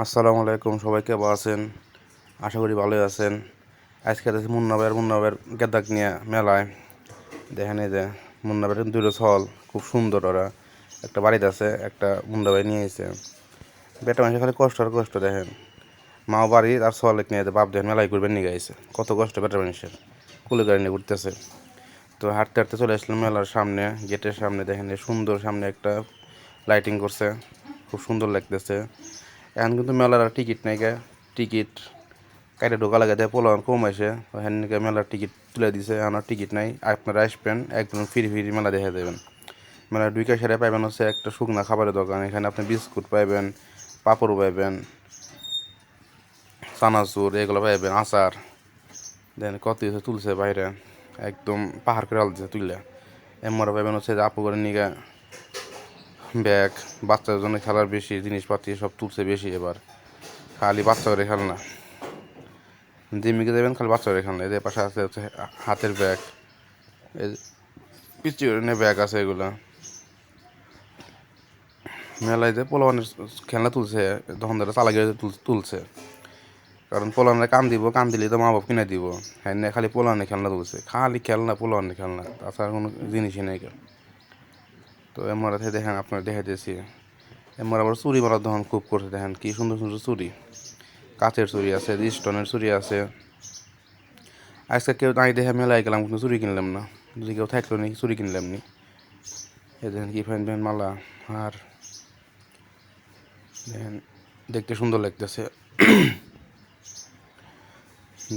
আসসালামু আলাইকুম, সবাই কেমন আছেন? আশা করি ভালোই আছেন। আজকে আছে মুন্নাবের মুন্নাবের গেদাক নিয়ে মেলায়। দেখেন এই যে, মুন্নাবের দুটো ছল, খুব সুন্দর ওরা। একটা বাড়িতে আছে, একটা মুন্নাবাই নিয়ে এসে বেটা মানুষের খালি কষ্ট আর কষ্ট, দেখেন। মাও বাড়ি আর ছল নিয়ে বাপ দেখেন মেলায় করবেন নিয়ে গেছে। কত কষ্ট বেটা মানুষের, কুলে গাড়ি নিয়ে ঘুরতেছে। তো হাঁটতে হাঁটতে চলে আসলাম মেলার সামনে, গেটের সামনে, দেখেন সুন্দর সামনে একটা লাইটিং করছে। খুব সুন্দর লাগতেছে। এখন কিন্তু মেলার টিকিট নাই গে। টিকিট কাইটা ঢোকা লাগে দেয় পোলান কম আসে হ্যান মেলার টিকিট তুলে দিছে আর টিকিট নাই। আপনারা আসবেন একদম ফিরি ফিরি মেলা দেখা দেবেন। মেলা দুইটা সেরে পাইবেন হচ্ছে একটা শুকনা খাবারের দোকান, এখানে আপনি বিস্কুট পাইবেন পাপড় পাইবেন, চানাচুর, এগুলো পাইবেন, আচার। দেন কত কিছু তুলছে বাইরে, একদম পাহাড় করে আলছে তুললে এমরা পাইবেন হচ্ছে আপু করে নিগা ব্যাগ, বাচ্চাদের জন্য খেলার বেশি, জিনিসপাতি সব তুলছে বেশি এবার। খালি বাচ্চা করে খেলনা জিমিকে দেবেন, খালি বাচ্চা করে খেলনা এদের পাশে আছে হচ্ছে হাতের ব্যাগ। পিচি ব্যাগ আছে এগুলা। মেলায় যে পোলাবানের খেলনা তুলছে, তখন ধরে চালা গিয়ে তুলছে। কারণ পোলানে কান দিব, কান দিলে তো মা বাপ কিনে দিব। হ্যাঁ খালি পোলানে খেলনা তুলছে। খালি খেলনা পোলানে খেলনা। তাছাড়া কোনো জিনিসই নেই তো থেকে দেখেন, আপনার দেখে দিয়েছি। এমরা আবার চুরি মারার দোকান খুব করছে, দেখেন কি সুন্দর সুন্দর চুরি। কাচের চুরি আছে স্টোনের চুরি আছে। আজকে কেউ নাই দেখে মেলায় গেলাম, কিন্তু চুরি কিনলাম না। যদি কেউ থাকল নাকি চুরি কিনলাম নি। এই দেখেন কি ফ্যান ফ্যান মালা, আর দেখেন, দেখতে সুন্দর লাগতেছে।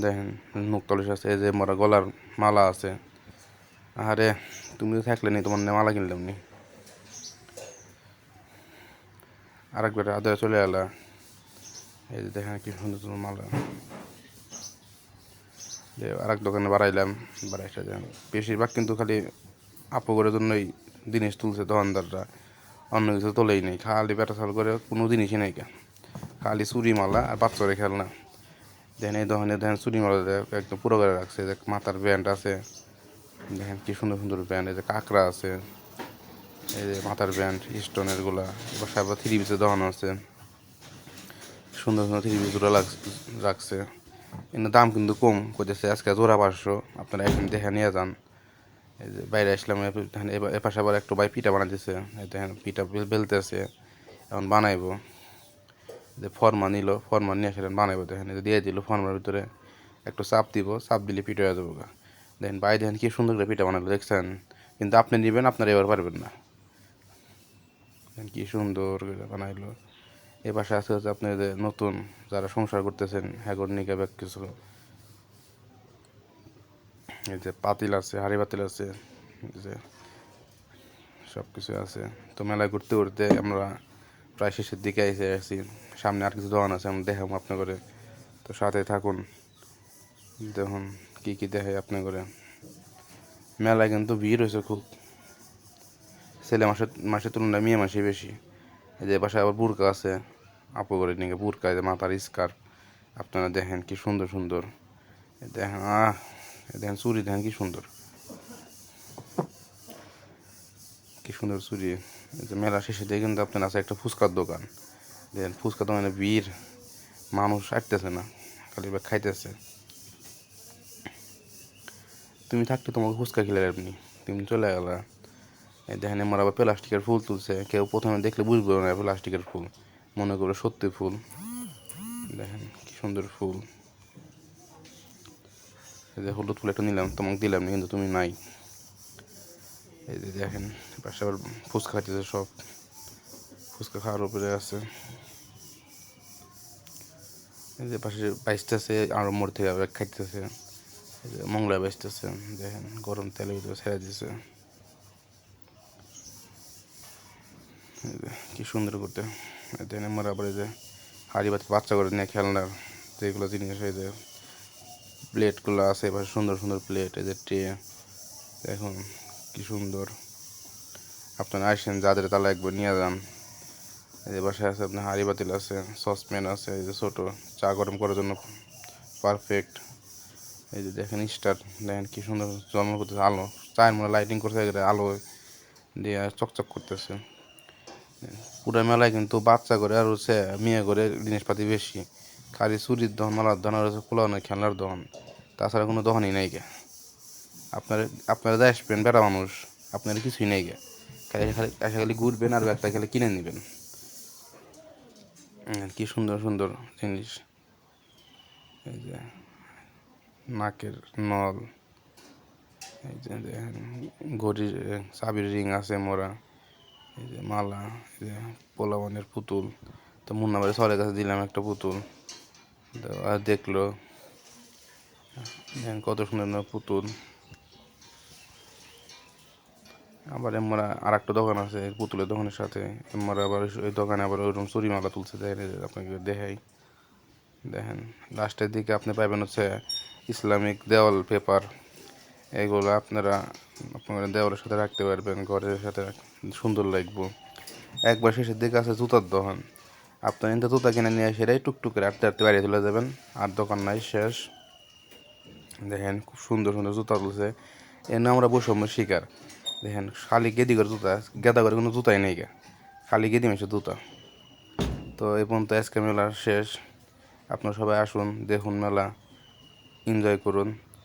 দেখেন, মুখ তলিশ আছে, এই যে মরা গলার মালা আছে। আরে, তুমি থাকলে নি, তোমার মালা কিনলাম নি। আরেকবার আদায় চলে এলা। এই যে দেখেন কি সুন্দর সুন্দর মালা। আরেক দোকানে বাড়াইলাম বাড়াইছে দেন বেশিরভাগ কিন্তু খালি আপুগরের জন্যই জিনিস তুলছে দোকানদাররা। অন্য কিছু তোলেই নেই, খালি পেটা চাল করে কোনো জিনিসই নেই খালি চুরি মালা আর বাচ্চারে খেলনা। দেখেন এই দোকানে দেখেন চুরি মালা একদম পুরো করে রাখছে, যে মাথার ব্যান্ড আছে। দেখেন কি সুন্দর সুন্দর ব্যান্ড, এই যে কাঁকড়া আছে। এই যে মাথার ব্যান্ড স্টোনেরগুলা, এবার সাহেব থ্রি পিসের দোকান আছে। সুন্দর সুন্দর থ্রি পিসগুলো রাখছে এর দাম কিন্তু কম করতেছে আজকে জোড়া পাঁচশো। আপনারা এখানে দেখে নিয়ে যান। এই যে বাইরে আসলাম, এ পাশে আবার একটু ভাই পিঠা বানাইতেছে। দেখেন, পিঠা বেলতেছে। এখন বানাইবো। যে ফর্মা নিল ফর্মা নিয়ে আসলেন বানাইবো, দেখেন দিয়ে দিল ফর্মার ভিতরে। একটু চাপ দিব, চাপ দিলে পিঠা হয়ে যাব দেখেন ভাই, দেখেন কি সুন্দর করে পিঠা বানালো, দেখছেন? কিন্তু আপনি নেবেন, আপনারা এবার পারবেন না। দেখেন কি সুন্দর করে বানাইলো। এ পাশে আছে হচ্ছে আপনি যে নতুন যারা সংসার করতেছেন, হ্যাগর, নিকে, ব্যাগ কিছু। এই যে পাতিল আছে, হাড়ি পাতিল আছে যে সব কিছু আছে। তো মেলায় ঘুরতে ঘুরতে আমরা প্রায় শেষের দিকে এসে আসি সামনে আর কিছু দোকান আছে আমরা দেখাবো আপনি করে তো সাথে থাকুন। দেখুন কী কী দেখে আপনি করে মেলায় কিন্তু ভিড় হয়েছে খুব। ছেলে মাসের মাসের তুলনায় মেয়ে মাসে বেশি। এই যে বাসায় আবার বুরকা আছে, আপু করে নিয়ে বুরকা, এই যে মাথার স্কার্ফ। আপনারা দেখেন কি সুন্দর সুন্দর। দেখেন, আহ দেখেন চুরি দেখেন কি সুন্দর। কি সুন্দর চুরি মেলা শেষে দিয়ে কিন্তু আপনার আছে একটা ফুচকার দোকান। দেখেন, ফুচকা দোকানে ভিড়, মানুষ আসতেছে না, খালি বা খাইতেছে। তুমি থাকতে তোমাকে ফুচকা খেলে আপনি তুমি চলে গেল। দেখেন আমার আবার প্লাস্টিকের ফুল তুলছে। কেউ প্রথমে দেখলে বুঝবে না প্লাস্টিকের ফুল। মনে করে সত্যি ফুল। দেখেন, কি সুন্দর ফুল। এই যে হলুদ ফুল একটা নিলাম, তোমাকে দিলাম না, কিন্তু তুমি নাই। এই যে দেখেন, পাশে আবার ফুচকা খাইতেছে সব। ফুচকা খাওয়ার উপরে আছে। এই যে পাশে বাইসতেছে আরও মোড় থেকে খাইতেছে। এই যে মংলা বাইসতেছে দেখেন, গরম তেলের ভিতরে ছেড়ে দিছে। কি সুন্দর করতে। দেখেন আমার আবার যে হাড়ি বাচ্চা করে নিয়ে খেলনার যেগুলো জিনিস এই যে প্লেটগুলো আছে, এবার সুন্দর সুন্দর প্লেট, এই যে ট্রে। দেখুন, কি সুন্দর। আপনারা আসেন, যাদের তালা একবার নিয়ে যান। এই বাসায় আছে আপনার হাঁড়ি বাতিল আছে, সসপ্যান আছে, এই যে ছোটো, চা গরম করার জন্য পারফেক্ট এই যে দেখেন স্টার, দেখেন কি সুন্দর জন্ম করতেছে আলো। চায়ের মনে লাইটিং করতে আলো দিয়ে চকচক করতেছে। পুরো মেলায় কিন্তু বাচ্চা করে আর হচ্ছে মেয়ে করে জিনিসপাতি বেশি। খালি চুরির দহন, মালার দহন, আর হচ্ছে পোলাওনের খেলনার দহন। তাছাড়া কোনো দহনই নেই গে। আপনার, আপনারা যে আসবেন বেড়া মানুষ, আপনার কিছুই নেই গে। খালি খালি খালি ঘুরবেন আর একটা খালি কিনে নেবেন। কি সুন্দর সুন্দর জিনিস। এই যে নাকের নল। এই যে ঘড়ির, চাবির রিং আছে মোরা। এই যে মালা, এই যে পোলাবনের পুতুল। তো মুন্নাবাড়ি সরের কাছে দিলাম একটা পুতুল। তো আর দেখল কত সুন্দর পুতুল। আবার আমরা আর একটা দোকান আছে পুতুলের দোকানের সাথে। আমরা আবার ওই দোকানে আবার ওইরকম চুরি মালা তুলছে, দেখেন আপনাকে দেখাই। দেখেন লাস্টের দিকে আপনি পাবেন হচ্ছে ইসলামিক দেওয়াল পেপার। এগুলো আপনারা আপনারা দেওয়ালের সাথে রাখতে পারবেন, ঘরের সাথে সুন্দর লাগবো। একবার শেষের দিকে আছে জুতার দোকান। আপনার কিন্তু জুতা কিনে নিয়ে সেটাই টুকটুক আটতে আটতে বাড়িয়ে চলে যাবেন আর দোকান নাই শেষ। দেখেন খুব সুন্দর সুন্দর জুতা তুলছে। এর নাম আমরা বৈষম্য শিকার। দেখেন খালি গেদি করে জুতা, গেদা করে কোনো জুতাই নেই গা। খালি গেদি মেশে জুতা। তো এই পর্যন্ত আজকে মেলা শেষ। আপনারা সবাই আসুন, দেখুন মেলা। এনজয় করুন।